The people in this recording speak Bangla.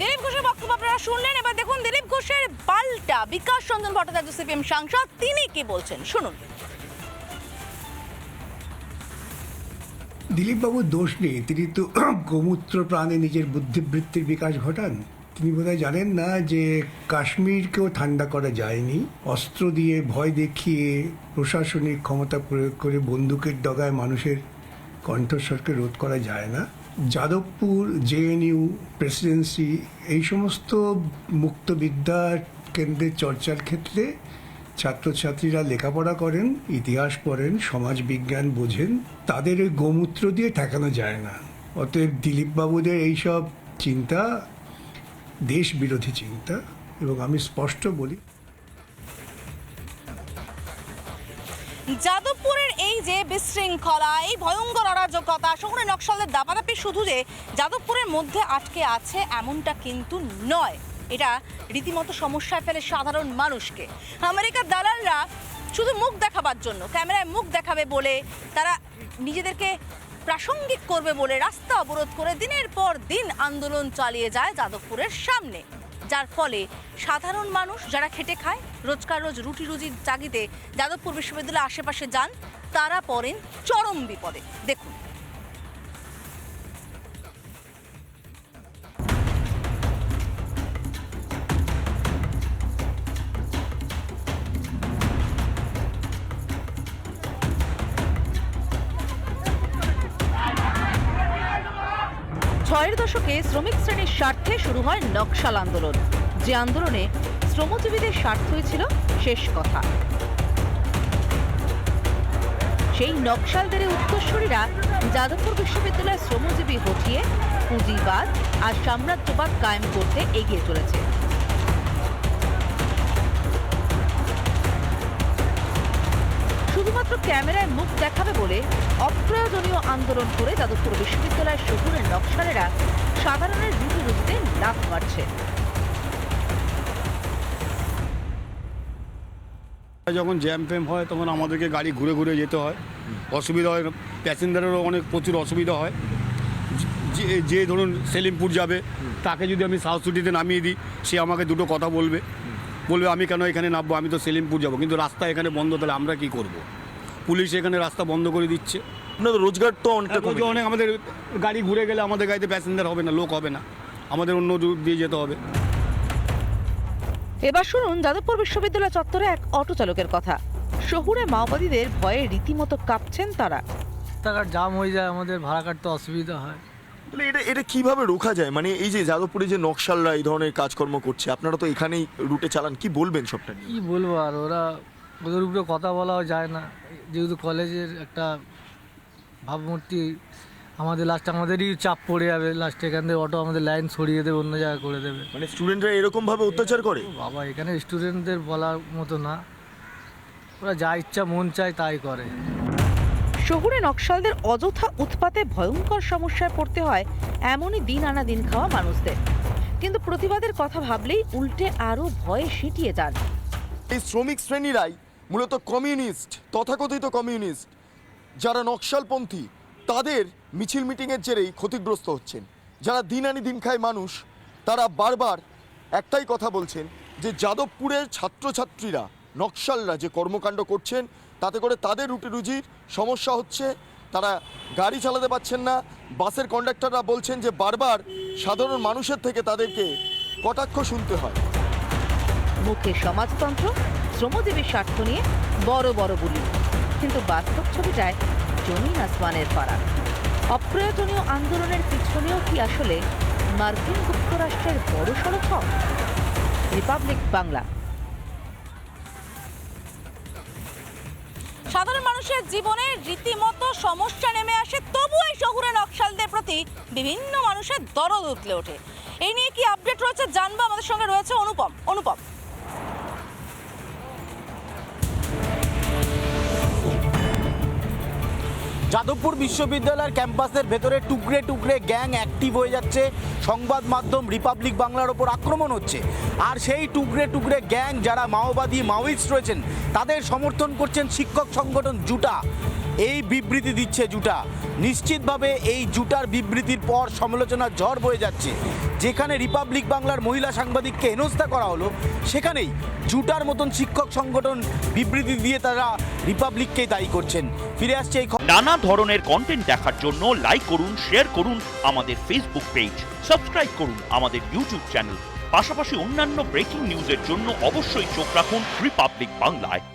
দিলীপ ঘোষের বক্তব্য আপনারা শুনলেন। এবার দেখুন দিলীপ ঘোষের পাল্টা বিকাশ রঞ্জন ভট্টাচার্য, সিপিএম সাংসদ, তিনি কি বলছেন? শুনুন। দিলীপবাবুর দোষ নেই। তিনি তো গোমূত্র প্রাণে নিজের বুদ্ধিবৃত্তির বিকাশ ঘটান। তিনি বোধহয় জানেন না যে কাশ্মীরকেও ঠান্ডা করা যায়নি। অস্ত্র দিয়ে ভয় দেখিয়ে প্রশাসনিক ক্ষমতা প্রয়োগ করে বন্দুকের ডগায় মানুষের কণ্ঠস্বরকে রোধ করা যায় না। যাদবপুর জেএনইউ প্রেসিডেন্সি, এই সমস্ত মুক্ত বিদ্যার কেন্দ্রের চর্চার ক্ষেত্রে ছাত্রছাত্রীরা লেখাপড়া করেন, ইতিহাস পড়েন সমাজ বিজ্ঞান বোঝেন। তাদের ওই গোমূত্র দিয়ে ঠেকানো যায় না। অতএব দিলীপবাবুদের এইসব চিন্তা দেশ বিরোধী চিন্তা। এবং আমি স্পষ্ট বলি যাদবপুরের এই যে বিশৃঙ্খলা, এই ভয়ঙ্কর অরাজকতা, শহরে নকশালদের দাপাদাপি শুধু যে যাদবপুরের মধ্যে আটকে আছে, এমনটা কিন্তু নয়। এটা রীতিমতো সমস্যায় ফেলে সাধারণ মানুষকে। আমেরিকার দালালরা শুধু মুখ দেখাবার জন্য, ক্যামেরায় মুখ দেখাবে বলে, তারা নিজেদেরকে প্রাসঙ্গিক করবে বলে রাস্তা অবরোধ করে দিনের পর দিন আন্দোলন চালিয়ে যায় যাদবপুরের সামনে। যার ফলে সাধারণ মানুষ যারা খেটে খায়, রোজকার রোজ রুটি রুজির জাগিতে যাদবপুর বিশ্ববিদ্যালয়ের আশেপাশে যান, তারা পড়েন চরম বিপদে। দেখুন। ছয়ের দশকে শ্রমিক শ্রেণির স্বার্থে শুরু হয় নকশাল আন্দোলন। যে আন্দোলনে শ্রমজীবীদের স্বার্থই ছিল শেষ কথা। সেই নকশালদের উত্তরসূরিরা যাদবপুর বিশ্ববিদ্যালয়ের শ্রমজীবী হটিয়ে পুঁজিবাদ আর সাম্রাজ্যবাদ কায়েম করতে এগিয়ে চলেছে। শুধুমাত্র ক্যামেরায় মুখ দেখাবে বলে অপ্রয়োজনীয় আন্দোলন করে যাদবপুর বিশ্ববিদ্যালয়ের শহুরের নকশালেরা সাধারণের রুটি রুটিতে লাভ মারছে। যখন জ্যাম ফ্যাম হয়, তখন আমাদেরকে গাড়ি ঘুরে ঘুরে যেতে হয়। অসুবিধা হয়, প্যাসেঞ্জারেরও অনেক প্রচুর অসুবিধা হয়। যে ধরুন সেলিমপুর যাবে, তাকে যদি আমি সাউথ সিটিতে নামিয়ে দিই, সে আমাকে দুটো কথা বলবে। বলবে আমি কেন এখানে নামবো? আমি তো সেলিমপুর যাব। কিন্তু রাস্তা এখানে বন্ধ তাহলে আমরা কি করব। পুলিশ এখানে রাস্তা বন্ধ করে দিচ্ছে। আপনাদের রোজগার তো অনেকটা অনেক আমাদের গাড়ি ঘুরে গেলে আমাদের গাড়িতে প্যাসেঞ্জার হবে না লোক হবে না। আমাদের অন্য রুট দিয়ে যেতে হবে। এবার শুনুন যাদবপুর বিশ্ববিদ্যালয় চত্বরে এক অটো চালকের কথা। শহুরে মাওবাদীদের ভয়ে রীতিমতো কাঁপছেন তারা। রাস্তাঘাট জাম হয়ে যায় আমাদের ভাড়া কাটতে অসুবিধা হয়। তাহলে এটা এটা কীভাবে রোখা যায়? মানে এই যে যাদবপুরে যে নকশালরা এই ধরনের কাজকর্ম করছে আপনারা তো এখানেই রুটে চালান কি বলবেন সবটা নিয়ে? কি বলব আর ওরা ওদের উপরে কথা বলাও যায় না। যেহেতু কলেজের একটা ভাবমূর্তি আমাদের লাস্টে আমাদেরই চাপ পড়ে যাবে। লাস্টে এখান থেকে অটো আমাদের লাইন সরিয়ে দেবে অন্য জায়গায় করে দেবে। মানে স্টুডেন্টরা এরকম ভাবে অত্যাচার করে? বাবা এখানে স্টুডেন্টদের বলার মতো না। ওরা যা ইচ্ছা মন চায় তাই করে। শহুরে নকশালদের অযথা উৎপাতে ভয়ঙ্কর সমস্যায় পড়তে হয়, এমনই দিন আনা দিন খাওয়া মানুষদের। কিন্তু প্রতিবাদের কথা ভাবলেই উল্টে আরও ভয়ে সিটিয়ে যান। এই শ্রমিক শ্রেণীরাই মূলত কমিউনিস্ট, তথাকথিত কমিউনিস্ট। যারা নকশালপন্থী, তাদের মিছিল মিটিংয়ের জেরেই ক্ষতিগ্রস্ত হচ্ছেন। যারা দিন আনি দিন খায় মানুষ, তারা বারবার একটাই কথা বলছেন যে যাদবপুরের ছাত্রছাত্রীরা, নকশালরা যে কর্মকাণ্ড করছেন তাতে করে তাদের রুটি রুজির সমস্যা হচ্ছে। তারা গাড়ি চালাতে পারছেন না। বাসের কন্ডাক্টররা বলছেন যে বারবার সাধারণ মানুষের থেকে তাদেরকে কটাক্ষ শুনতে হয়। মুখে সমাজতন্ত্র, শ্রমজীবীর স্বার্থ নিয়ে বড় বড় বলি। কিন্তু বাস্তব ছবিটায় জমিন আসমানের পাড়া। অপ্রয়োজনীয় আন্দোলনের পিছনেও কি আসলে মার্কিন যুক্তরাষ্ট্রের বড় সড়ক? রিপাবলিক বাংলা। মানুষের জীবনে রীতিমতো সমস্যা নেমে আসে, তবু এই শহুরে নকশালদের প্রতি বিভিন্ন মানুষের দরদ উতলে ওঠে। এই নিয়ে কি আপডেট রয়েছে জানব? আমাদের সঙ্গে রয়েছে অনুপম। অনুপম। যাদবপুর বিশ্ববিদ্যালয়ের ক্যাম্পাসের ভেতরে টুকরে টুকরে গ্যাং অ্যাক্টিভ হয়ে যাচ্ছে। সংবাদ মাধ্যম রিপাবলিক বাংলার ওপর আক্রমণ হচ্ছে। আর সেই টুকরে টুকরে গ্যাং যারা মাওবাদী, মাওয়িস্ট রয়েছেন, তাদের সমর্থন করছেন শিক্ষক সংগঠন জুটা। এই বিবৃতি দিচ্ছে জুটা। নিশ্চিতভাবে এই জুটার বিবৃতির পর সমালোচনার ঝড় বয়ে যাচ্ছে। যেখানে রিপাবলিক বাংলার মহিলা সাংবাদিককে হেনস্থা করা হলো, সেখানেই জুটার মতন শিক্ষক সংগঠন বিবৃতি দিয়ে তারা রিপাবলিককেই দায়ী করছেন। ফিরে আসছে এই নানা ধরনের কন্টেন্ট দেখার জন্য লাইক করুন শেয়ার করুন আমাদের ফেসবুক পেজ সাবস্ক্রাইব করুন আমাদের ইউটিউব চ্যানেল পাশাপাশি অন্যান্য ব্রেকিং নিউজের জন্য অবশ্যই চোখ রাখুন রিপাবলিক বাংলায়